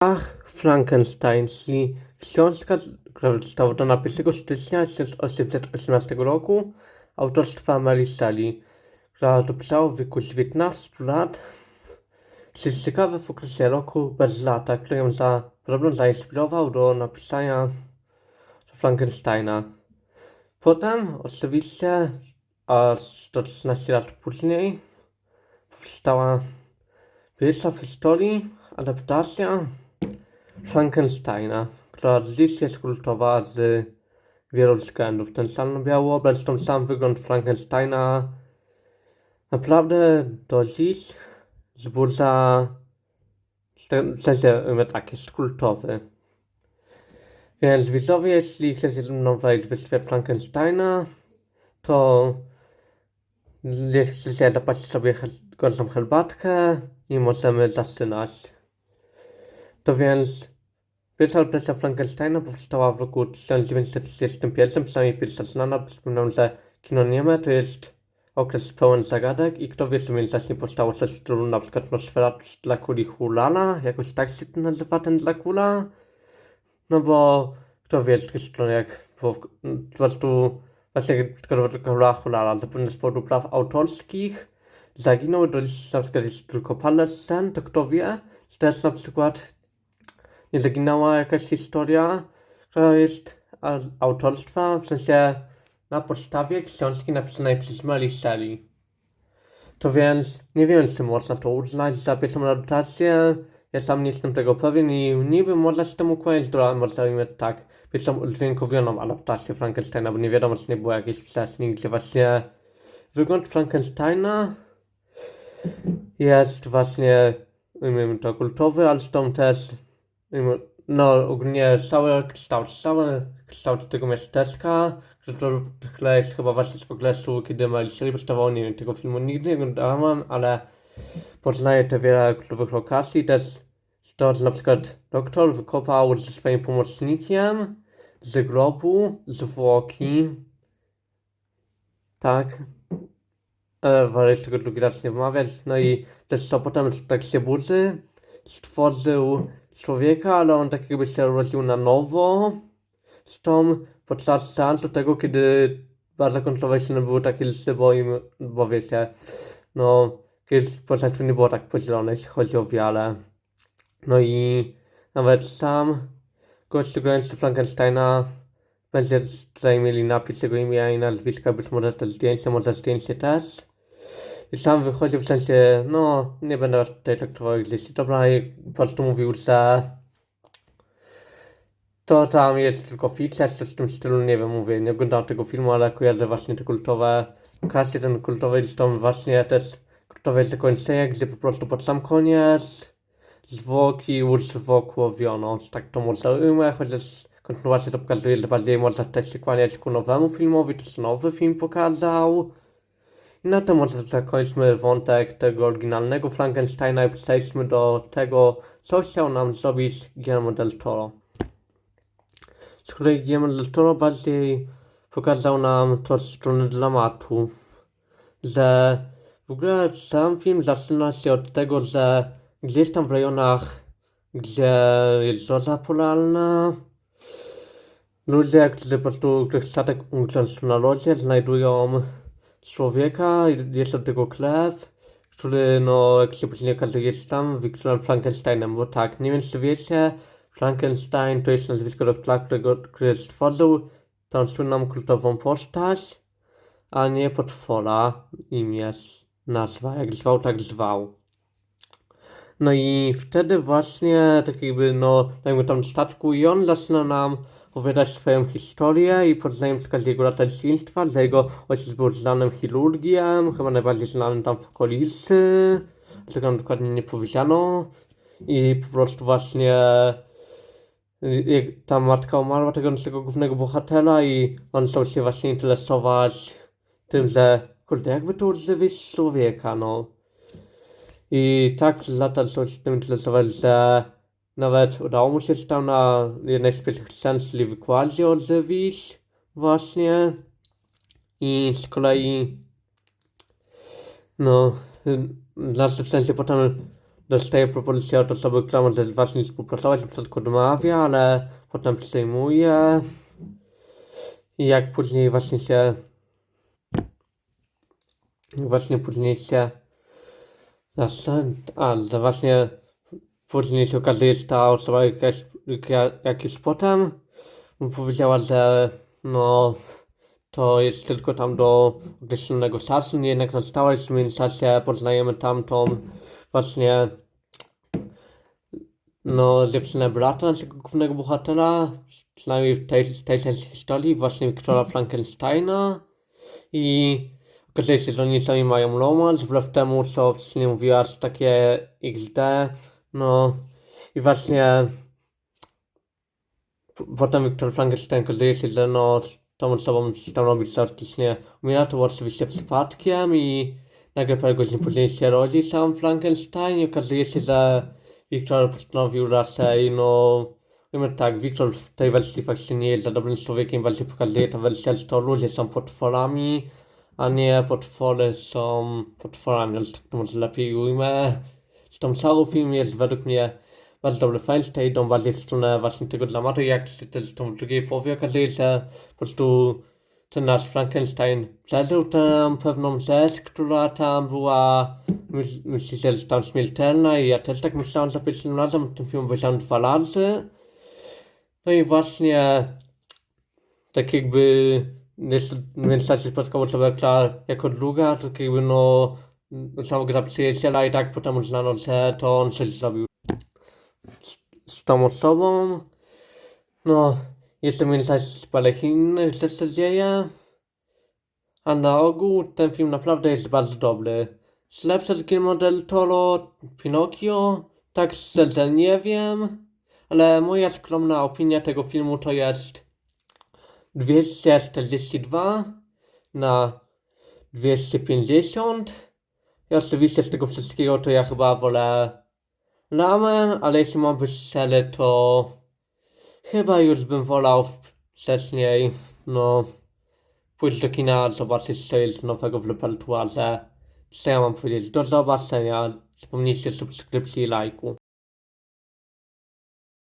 Ach, Frankenstein, czyli książka, została 1 stycznia 1818 roku autorstwa Mary Shelley, która dopisała w wieku 19 lat. Jest ciekawe w okresie roku bez lata, który ją za problem zainspirował do napisania Frankensteina. Potem, oczywiście, aż 113 lat później, powstała pierwsza w historii adaptacja Frankensteina, która dziś jest kultowa z wielu względów. Ten sam biały obraz, ten sam wygląd Frankensteina naprawdę do dziś wzbudza w sensie tak, jest kultowy. Więc widzowie, jeśli chcecie ze mną wejść w świat Frankensteina, to jeśli chcecie zapaść sobie gorącą herbatkę i możemy zaczynać. To więc pierwsza adaptacja Frankensteina powstała w roku 1931, przynajmniej pierwsza znana. Przypominam, że kino nieme to jest okres pełen zagadek i kto wie, czy międzyczasie powstało coś w stylu na przykład Nosferatu z Drakuli Hulana, jakoś tak się to nazywa ten Dracula. No bo kto wie, z drugiej strony jak po, po prostu właśnie Dracula Hulana zapewne z powodu praw autorskich zaginął do na przykład jest tylko parę scen, to kto wie, czy też na przykład nie zaginęła jakaś historia, która jest autorstwa, w sensie na podstawie książki napisanej przez Mary Shelley. To więc nie wiem, czy można to uznać za pierwszą adaptację. Ja sam nie jestem tego pewien i niby można się temu kłaniać do, nazwijmy tak, pierwszą udźwiękowioną adaptację Frankensteina, bo nie wiadomo, czy nie było jakiejś wcześniej, gdzie właśnie wygląd Frankensteina jest właśnie, ujmijmy to, kultowy, ale zresztą też, no ogólnie cały kształt, cały kształt tego miasteczka, tyle jest chyba właśnie z progresu, kiedy Shelley powstawało, nie wiem, tego filmu nigdy nie oglądałem, ale poznaję te wiele kluczowych lokacji, też to, że na przykład doktor wykopał ze swoim pomocnikiem z grobu zwłoki, tak, ale wolę tego drugi raz nie wmawiać, no i też to potem tak się budzi, stworzył człowieka, ale on tak jakby się urodził na nowo, z tą podczas seansu tego, kiedy bardzo kontrowersyjne były takie listy, bo im, bo wiecie, no, kiedyś społeczeństwo nie było tak podzielone, jeśli chodzi o wiarę. No i nawet sam gość grający Frankensteina będzie tutaj mieli napis jego imienia i nazwiska, być może też zdjęcie, może zdjęcie też. I sam wychodzi w sensie, no, nie będę tutaj traktował gdzieś, dobra, i po prostu mówił, że to tam jest tylko fikcja, coś w tym stylu, nie wiem, mówię, nie oglądałem tego filmu, ale kojarzę właśnie te kultowe klasy, ten kultowy zresztą właśnie też kultowe zakończenie, gdzie po prostu pod sam koniec zwłoki łódź zwłok tak to można ujmę, chociaż kontynuacja to pokazuje, że bardziej można też się kłaniać ku nowemu filmowi, to nowy film pokazał. I na tym może zakończmy wątek tego oryginalnego Frankensteina i przejdźmy do tego, co chciał nam zrobić Guillermo del Toro. Z której Guillermo del Toro bardziej pokazał nam to z strony dramatu, że w ogóle sam film zaczyna się od tego, że gdzieś tam w rejonach, gdzie jest zoza polarna, ludzie, którzy po prostu, których statek umknął na lodzie, znajdują człowieka, jest od tego krew, który, no, jak się później okazuje, jest tam Wiktorem Frankensteinem, bo tak, nie wiem, czy wiecie, Frankenstein to jest nazwisko doktora, którego, który stworzył tą słynną kultową postać, a nie potwora, imię, nazwa, jak zwał, tak zwał. No i wtedy właśnie, tak jakby, no, dajmy tam statku i on zaczyna nam opowiadać swoją historię i poznajemy przykład jego lata dzieciństwa, że jego ojciec był znanym chirurgiem, chyba najbardziej znanym tam w okolicy, tego nam dokładnie nie powiedziano. I po prostu właśnie jak ta matka umarła tego naszego głównego bohatera i on zaczął się właśnie interesować tym, że kurde, jakby tu odżywić człowieka, no. I tak lata zaczął się tym interesować, że nawet udało mu się tam na jednej z pierwszych scen, czyli wykładzie odżywić właśnie. I z kolei no, w naszym sensie potem dostaje propozycję od osoby, która może z właśnie współpracować, na przykład odmawia, ale potem przyjmuje. I jak później właśnie się właśnie później się a, że właśnie później się okazuje, że ta osoba jakaś, jak- jakiś potem mu powiedziała, że no to jest tylko tam do określonego czasu, nie jednak na stałe, w międzyczasie poznajemy tamtą właśnie no dziewczynę brata naszego głównego bohatera, przynajmniej w tej, tej części historii, właśnie Wiktora Frankensteina. I okazuje się, że oni sami mają romans, wbrew temu, co wcześniej mówiła, że takie XD, no i właśnie potem Wiktor Frankenstein okazuje się, że no z tą osobą robić teoretycznie umiera, to oczywiście przypadkiem i nagle parę godzin później się rodzi sam Frankenstein i okazuje się, że Wiktor postanowił raczej, no Mówimy tak, Wiktor w tej wersji faktycznie nie jest za dobrym człowiekiem, bardziej pokazuje ta wersja, że to ludzie są potworami, a nie potwory są potworami, więc tak to może lepiej ujmę. Zresztą cały film jest według mnie bardzo dobry fajny, idą bardziej w stronę właśnie tego dramatu, jak się też w drugiej połowie okazuje się, że po prostu ten nasz Frankenstein przeżył tę pewną rzecz, która tam była, myśl, myślicie, że tam śmiertelna i ja też tak myślałem za pierwszym razem, ten film obejrzałem dwa razy. No i właśnie tak jakby jeszcze w międzyczasie spotkało człowieka jako druga, tak jakby no zaczęła gra przyjaciela i tak potem uznano, że to on coś zrobił z, z tą osobą. No, jeszcze międzyczasie parę innych rzeczy się dzieje. A na ogół ten film naprawdę jest bardzo dobry. Lepszy od Guillermo del Toro, Pinocchio? Tak szczerze nie wiem. Ale moja skromna opinia tego filmu to jest 242 na 250. I oczywiście z tego wszystkiego to ja chyba wolę ramen, ale jeśli mam być szczery, to chyba już bym wolał wcześniej, no, pójść do kina, zobaczyć co jest nowego w repertuarze. Co ja mam powiedzieć? Do zobaczenia. Zapomnijcie subskrypcji i lajku.